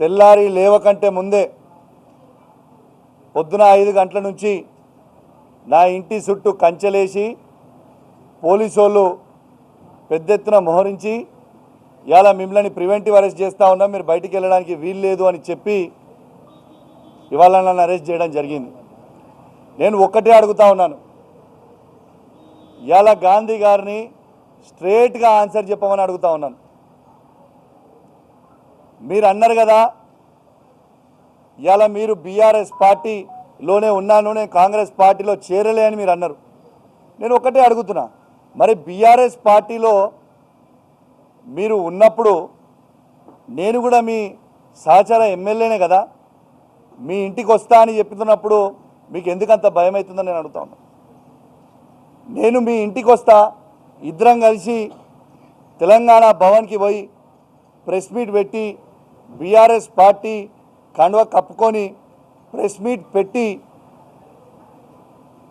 తెల్లారి లేవకంటే ముందే పొద్దున ఐదు గంటల నుంచి నా ఇంటి చుట్టూ కంచెలేసి పోలీసు పెద్ద ఎత్తున మోహరించి ఇలా మిమ్మల్ని ప్రివెంటివ్ అరెస్ట్ చేస్తూ ఉన్నాం మీరు బయటికి వెళ్ళడానికి వీలు లేదు అని చెప్పి ఇవాళ నన్ను అరెస్ట్ చేయడం జరిగింది. నేను ఒక్కటే అడుగుతా ఉన్నాను. ఇవాళ గాంధీ గారిని స్ట్రేట్గా ఆన్సర్ చెప్పమని అడుగుతా ఉన్నాను. మీరు అన్నారు కదా ఇలా మీరు బీఆర్ఎస్ పార్టీలోనే ఉన్నాను నేను కాంగ్రెస్ పార్టీలో చేరలే అని మీరు అన్నారు. నేను ఒకటే అడుగుతున్నా మరి బీఆర్ఎస్ పార్టీలో మీరు ఉన్నప్పుడు నేను కూడా మీ సహచార ఎమ్మెల్యేనే కదా మీ ఇంటికి వస్తా అని చెప్తున్నప్పుడు మీకు ఎందుకంత భయం అవుతుందని నేను అడుగుతా ఉన్నా. నేను మీ ఇంటికి వస్తా ఇద్దరం కలిసి తెలంగాణ భవన్కి పోయి ప్రెస్ మీట్ పెట్టి బీఆర్ఎస్ పార్టీ కండువ కప్పుకొని ప్రెస్ మీట్ పెట్టి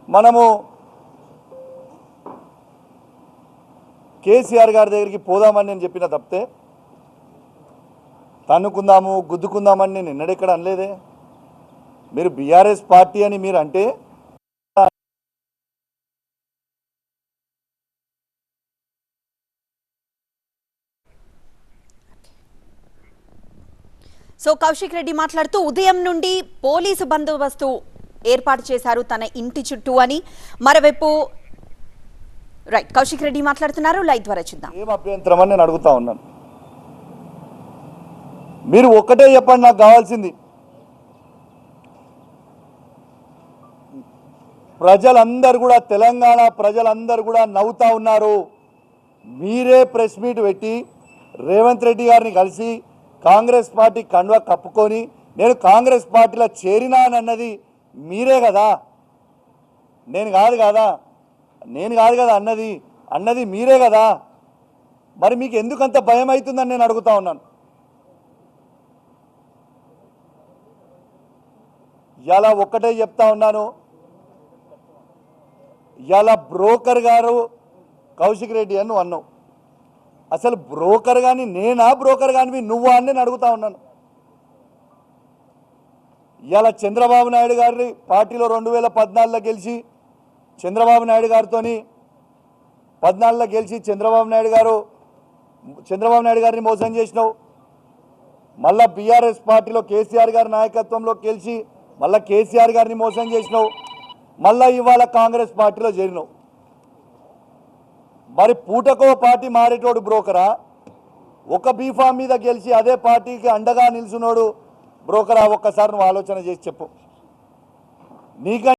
మనము కేసీఆర్ గారి దగ్గరికి పోదామని నేను చెప్పిన తప్పితే తన్నుకుందాము గుద్దుకుందామని నేను ఎన్నడెక్కడ అనలేదే. మీరు బీఆర్ఎస్ పార్టీ అని మీరు అంటే సో కౌశిక్ రెడ్డి మాట్లాడుతూ ఉదయం నుండి పోలీసు బందోబస్తు ఏర్పాటు చేశారు తన ఇంటి చుట్టూ అని. మరోవైపు రైట్ కౌశిక్ రెడ్డి మాట్లాడుతున్నారు. లైవ్ ద్వారా చూద్దాం. ఏం అభ్యంతరం అని నేను అడుగుతా ఉన్నాను. మీరు ఒక్కటే చెప్పండి నాకు కావాల్సింది. ప్రజలందరూ కూడా తెలంగాణ ప్రజలందరూ కూడా నవ్వుతా ఉన్నారు. మీరే ప్రెస్ మీట్ పెట్టి రేవంత్ రెడ్డి గారిని కలిసి కాంగ్రెస్ పార్టీ కండువ కప్పుకొని నేను కాంగ్రెస్ పార్టీలో చేరినానన్నది మీరే కదా. నేను కాదు కదా. నేను కాదు కదా అన్నది అన్నది మీరే కదా. మరి మీకు ఎందుకంత భయం అవుతుందని నేను అడుగుతా ఉన్నాను. ఇలా ఒక్కటే చెప్తా ఉన్నాను. ఇలా బ్రోకర్ గారు కౌశిక్ రెడ్డి అని అన్నావు. అసలు బ్రోకర్ కానీ నేనా బ్రోకర్ కానీ నువ్వా అని నేను అడుగుతా ఉన్నాను. ఇలా చంద్రబాబు నాయుడు గారి పార్టీలో రెండు వేల పద్నాలుగులో గెలిచి చంద్రబాబు నాయుడు గారితో పద్నాలుగులో గెలిచి చంద్రబాబు నాయుడు గారు చంద్రబాబు నాయుడు గారిని మోసం చేసినావు. మళ్ళా బీఆర్ఎస్ పార్టీలో కేసీఆర్ గారి నాయకత్వంలో గెలిచి మళ్ళీ కేసీఆర్ గారిని మోసం చేసినావు. మళ్ళీ ఇవాళ కాంగ్రెస్ పార్టీలో చేరినావు. మరి పూటకో పార్టీ మారేటోడు బ్రోకరా? ఒక బీఫామ్ మీద గెలిచి అదే పార్టీకి అండగా నిల్చున్నాడు బ్రోకరా? ఒక్కసారి నువ్వు ఆలోచన చేసి చెప్పు. నీకంటే